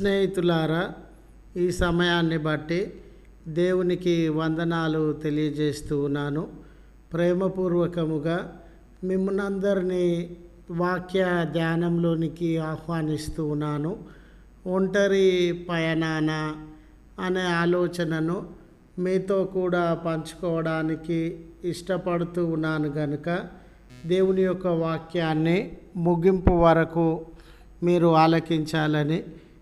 స్నేహితులారా ఈ సమయాన్ని బట్టి దేవునికి వందనాలు తెలియజేస్తూ ఉన్నాను. ప్రేమపూర్వకముగా మిమ్మల్ని వాక్య ధ్యానంలోనికి ఆహ్వానిస్తూ ఉన్నాను. ఒంటరి పయనాన అనే ఆలోచనను మీతో కూడా పంచుకోవడానికి ఇష్టపడుతూ ఉన్నాను కనుక దేవుని యొక్క వాక్యాన్ని ముగింపు వరకు మీరు ఆలకించాలని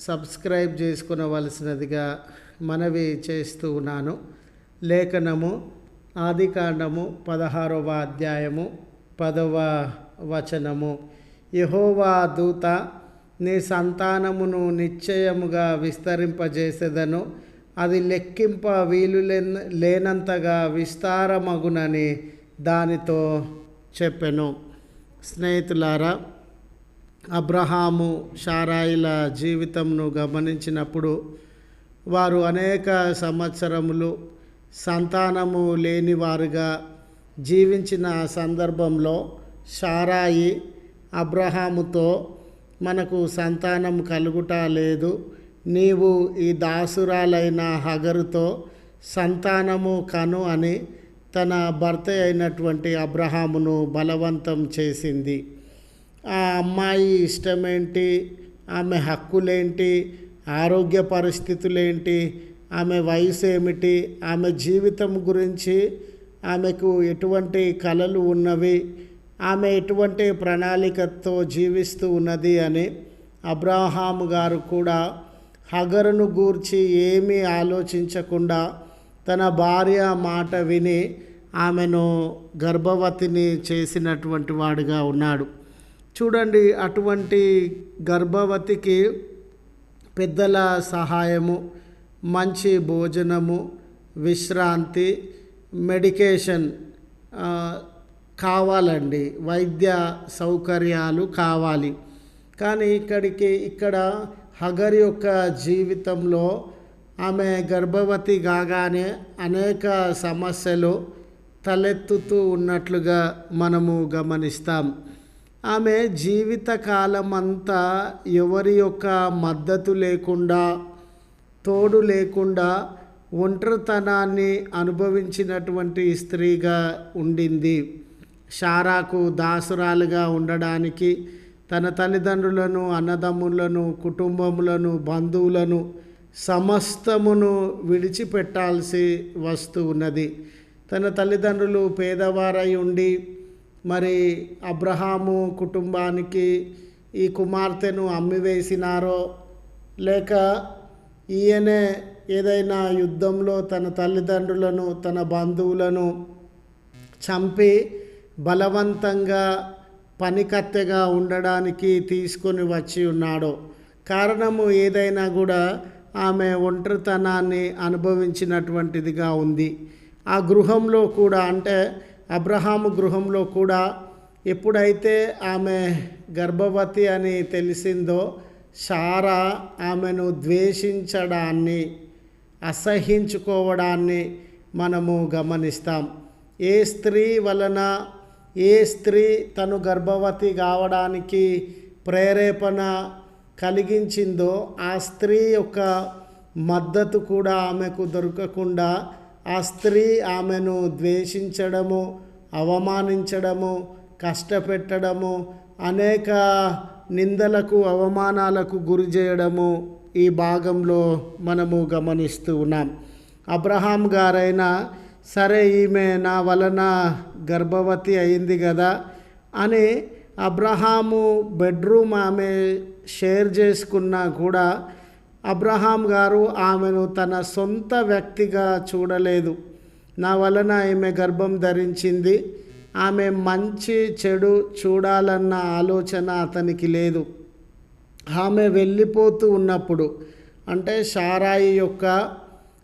సబ్స్క్రైబ్ చేసుకునవలసినదిగా మనవి చేస్తూ ఉన్నాను. లేఖనము ఆదికాండము పదహారవ అధ్యాయము పదవ వచనము. యహోవా దూత నీ సంతానమును నిశ్చయముగా విస్తరింపజేసేదను అది లెక్కింప వీలు లేనంతగా విస్తారమగునని దానితో చెప్పెను. స్నేహితులారా అబ్రహాము షారాయిల జీవితంను గమనించినప్పుడు వారు అనేక సంవత్సరములు సంతానము లేనివారుగా జీవించిన సందర్భంలో షారాయి అబ్రహాముతో మనకు సంతానం కలుగుట లేదు. నీవు ఈ దాసురాలైన హగరుతో సంతానము కను అని తన భర్త అయినటువంటి అబ్రహామును బలవంతం చేసింది. ఆ అమ్మాయి ఇష్టం ఏంటి ఆమె హక్కులేంటి? ఆరోగ్య పరిస్థితులేంటి? ఆమె వయసు ఏమిటి ఆమె జీవితం గురించి ఆమెకు ఎటువంటి కలలు ఉన్నవి? ఆమె ఎటువంటి ప్రణాళికతో జీవిస్తూ ఉన్నది అని అబ్రాహాం గారు కూడా హగరును గూర్చి ఏమీ ఆలోచించకుండా తన భార్య మాట విని ఆమెను గర్భవతిని చేసినటువంటి వాడుగా ఉన్నాడు. చూడండి అటువంటి గర్భవతికి పెద్దల సహాయము మంచి భోజనము విశ్రాంతి మెడికేషన్ కావాలండి. వైద్య సౌకర్యాలు కావాలి. కానీ ఇక్కడికి ఇక్కడ హగర్ యొక్క జీవితంలో ఆమె గర్భవతి కాగానే అనేక సమస్యలు తలెత్తుతూ ఉన్నట్లుగా మనము గమనిస్తాం. ఆమె జీవితకాలం అంతా ఎవరి యొక్క మద్దతు లేకుండా తోడు లేకుండా ఒంటరితనాన్ని అనుభవించినటువంటి స్త్రీగా ఉండింది. షారాకు దాసురాలుగా ఉండడానికి తన తల్లిదండ్రులను అన్నదమ్ములను కుటుంబములను బంధువులను సమస్తమును విడిచిపెట్టాల్సి వస్తూ ఉన్నది. తన తల్లిదండ్రులు పేదవారై ఉండి మరి అబ్రహాము కుటుంబానికి ఈ కుమార్తెను అమ్మివేసినారో లేక ఈయనే ఏదైనా యుద్ధంలో తన తల్లిదండ్రులను తన బంధువులను చంపి బలవంతంగా పనికత్తెగా ఉండడానికి తీసుకొని వచ్చి ఉన్నాడో. కారణము ఏదైనా కూడా ఆమె ఒంటరితనాన్ని అనుభవించినటువంటిదిగా ఉంది. ఆ గృహంలో కూడా అంటే అబ్రహాము గృహంలో కూడా ఎప్పుడైతే ఆమె గర్భవతి అని తెలిసిందో సారా ఆమెను ద్వేషించడాన్ని అసహించుకోవడాన్ని మనము గమనిస్తాం. ఏ స్త్రీ వలన ఏ స్త్రీ తను గర్భవతి కావడానికి ప్రేరేపణ కలిగించిందో ఆ స్త్రీ యొక్క మద్దతు కూడా ఆమెకు దొరకకుండా ఆ స్త్రీ ఆమెను ద్వేషించడము అవమానించడము కష్టపెట్టడము అనేక నిందలకు అవమానాలకు గురి చేయడము ఈ భాగంలో మనము గమనిస్తూ ఉన్నాం. అబ్రహాం గారైనా సరే ఈమె నా వలన గర్భవతి అయింది కదా అని అబ్రహాము బెడ్రూమ్ ఆమె షేర్ చేసుకున్నా కూడా అబ్రహాం గారు ఆమెను తన సొంత వ్యక్తిగా చూడలేదు. నా వలన ఈమె గర్భం ధరించింది. ఆమె మంచి చెడు చూడాలన్న ఆలోచన అతనికి లేదు. ఆమె వెళ్ళిపోతూ ఉన్నప్పుడు అంటే షారాయి యొక్క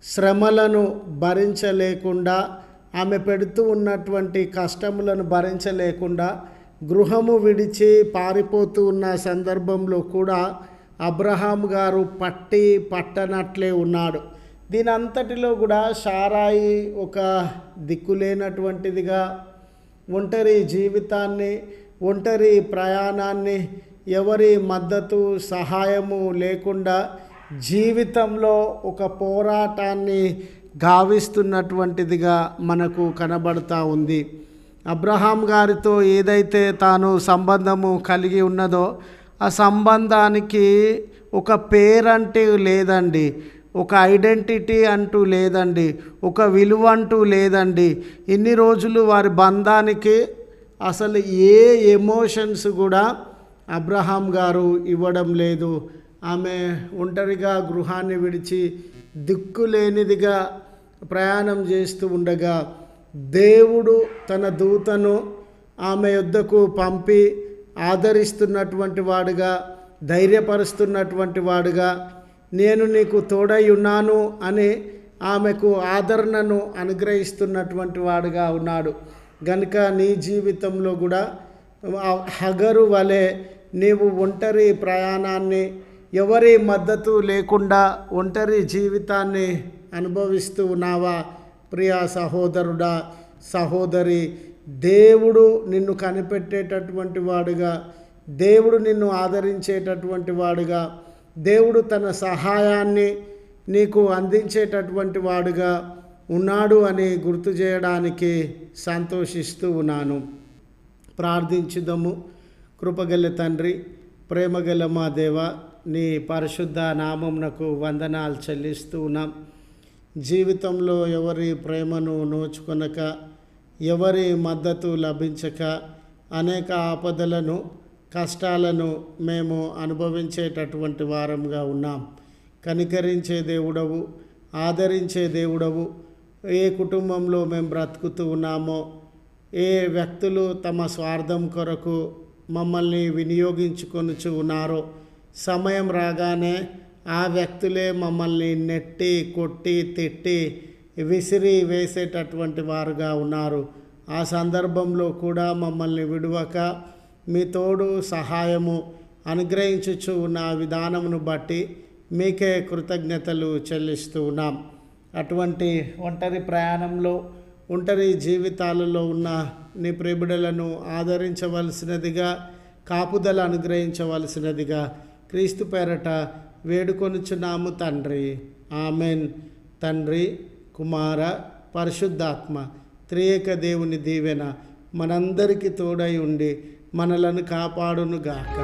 శ్రమలను భరించలేకుండా ఆమె పెడుతూ ఉన్నటువంటి కష్టములను భరించలేకుండా గృహము విడిచి పారిపోతూ ఉన్న సందర్భంలో కూడా అబ్రహాం గారు పట్టి పట్టనట్లే ఉన్నాడు. దీని అంతటిలో కూడా షారాయి ఒక దిక్కులేనటువంటిదిగా ఒంటరి జీవితాన్ని ఒంటరి ప్రయాణాన్ని ఎవరి మద్దతు సహాయము లేకుండా జీవితంలో ఒక పోరాటాన్ని గావిస్తున్నటువంటిదిగా మనకు కనబడతా ఉంది. అబ్రహాం గారితో ఏదైతే తాను సంబంధము కలిగి ఉన్నదో ఆ సంబంధానికి ఒక పేరంటూ లేదండి ఒక ఐడెంటిటీ అంటూ లేదండి ఒక విలువ అంటూ లేదండి. ఇన్ని రోజులు వారి బంధానికి అసలు ఏ ఎమోషన్స్ కూడా అబ్రహాం గారు ఇవ్వడం లేదు. ఆమె ఒంటరిగా గృహాన్ని విడిచి దిక్కులేనిదిగా ప్రయాణం చేస్తూ ఉండగా దేవుడు తన దూతను ఆమె యొద్దకు పంపి ఆదరిస్తున్నటువంటి వాడుగా ధైర్యపరుస్తున్నటువంటి వాడుగా నేను నీకు తోడై ఉన్నాను అని ఆమెకు ఆదరణను అనుగ్రహిస్తున్నటువంటి వాడుగా ఉన్నాడు. గనుక నీ జీవితంలో కూడా హగరు వలె నీవు ఒంటరి ప్రయాణాన్ని ఎవరి మద్దతు లేకుండా ఒంటరి జీవితాన్ని అనుభవిస్తూ ఉన్నావా? ప్రియా సహోదరుడా సహోదరి దేవుడు నిన్ను కనిపెట్టేటటువంటి వాడుగా దేవుడు నిన్ను ఆదరించేటటువంటి వాడుగా దేవుడు తన సహాయాన్ని నీకు అందించేటటువంటి వాడుగా ఉన్నాడు అని గుర్తు చేయడానికి సంతోషిస్తూ ఉన్నాను. ప్రార్థించుదము. కృపగల తండ్రి ప్రేమగల మా దేవ నీ పరిశుద్ధ నామంనకు వందనాలు చెల్లిస్తూ ఉన్నాం. జీవితంలో ఎవరి ప్రేమను నోచుకొనక ఎవరి మద్దతు లభించక అనేక ఆపదలను కష్టాలను మేము అనుభవించేటటువంటి వారంగా ఉన్నాం. కనికరించే దేవుడవు ఆదరించే దేవుడవు ఏ కుటుంబంలో మేము బ్రతుకుతూ ఉన్నామో ఏ వ్యక్తులు తమ స్వార్థం కొరకు మమ్మల్ని వినియోగించుకొనుచు ఉన్నారో సమయం రాగానే ఆ వ్యక్తులే మమ్మల్ని నెట్టి కొట్టి తిట్టి విసిరి వేసేటటువంటి వారుగా ఉన్నారు. ఆ సందర్భంలో కూడా మమ్మల్ని విడువక మీ తోడు సహాయము అనుగ్రహించుచు ఉన్న విధానమును బట్టి మీకే కృతజ్ఞతలు చెల్లిస్తూ ఉన్నాం. అటువంటి ఒంటరి ప్రయాణంలో ఒంటరి జీవితాలలో ఉన్న నీ ప్రేమిడలను ఆదరించవలసినదిగా కాపుదల అనుగ్రహించవలసినదిగా క్రీస్తు పేరట వేడుకొనుచున్నాము తండ్రి. ఆమెన్. తండ్రి కుమార పరిశుద్ధాత్మ త్రియేక దేవుని దీవెన మనందరికీ తోడై ఉండి మనలను కాపాడునుగాక.